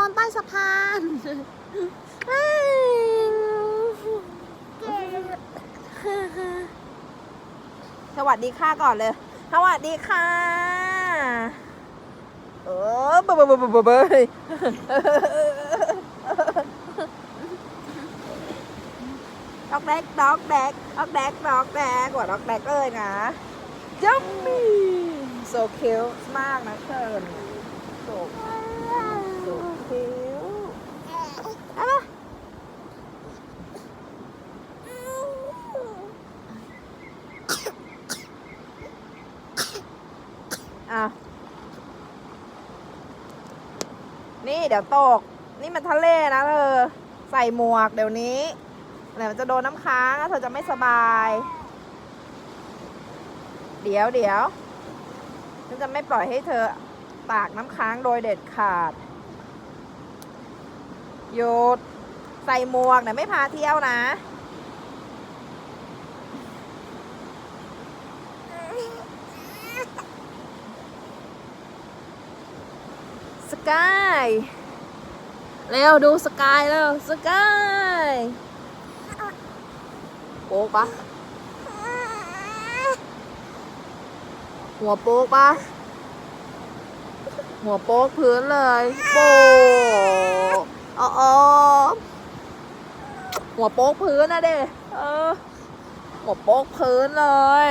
อนใต้สะพานสวัสดีค่ะก่อนเลย สวัสดีค่ะ เออเบอร์เบอร์เบอร์เบอร์เบอร์ดอกแดกดอกแดกดอกแดกดอกแดกกว่าดอกแดกเลยนะยัมมี่ so cute มากนะเชิญ so เอามาอะนี่เดี๋ยวตก นี่มันทะเลนะเธอ ใส่หมวกเดี๋ยวนี้เดี๋ยวมันจะโดนน้ำค้างเธอจะไม่สบาย เดี๋ยวเดี๋ยวฉันจะไม่ปล่อยให้เธอตากน้ำค้างโดยเด็ดขาด หยุด ใส่หมวกเดี๋ยวไม่พาเที่ยวนะ สกาย เร็ว ดูสกายเร็วสกายโป๊กปะหัวโป๊กปะหัวโป๊กพื้นเลย โป๊ก ออหัวโป๊กพื้นนะเด้เออหัวโป๊กพื้นเลย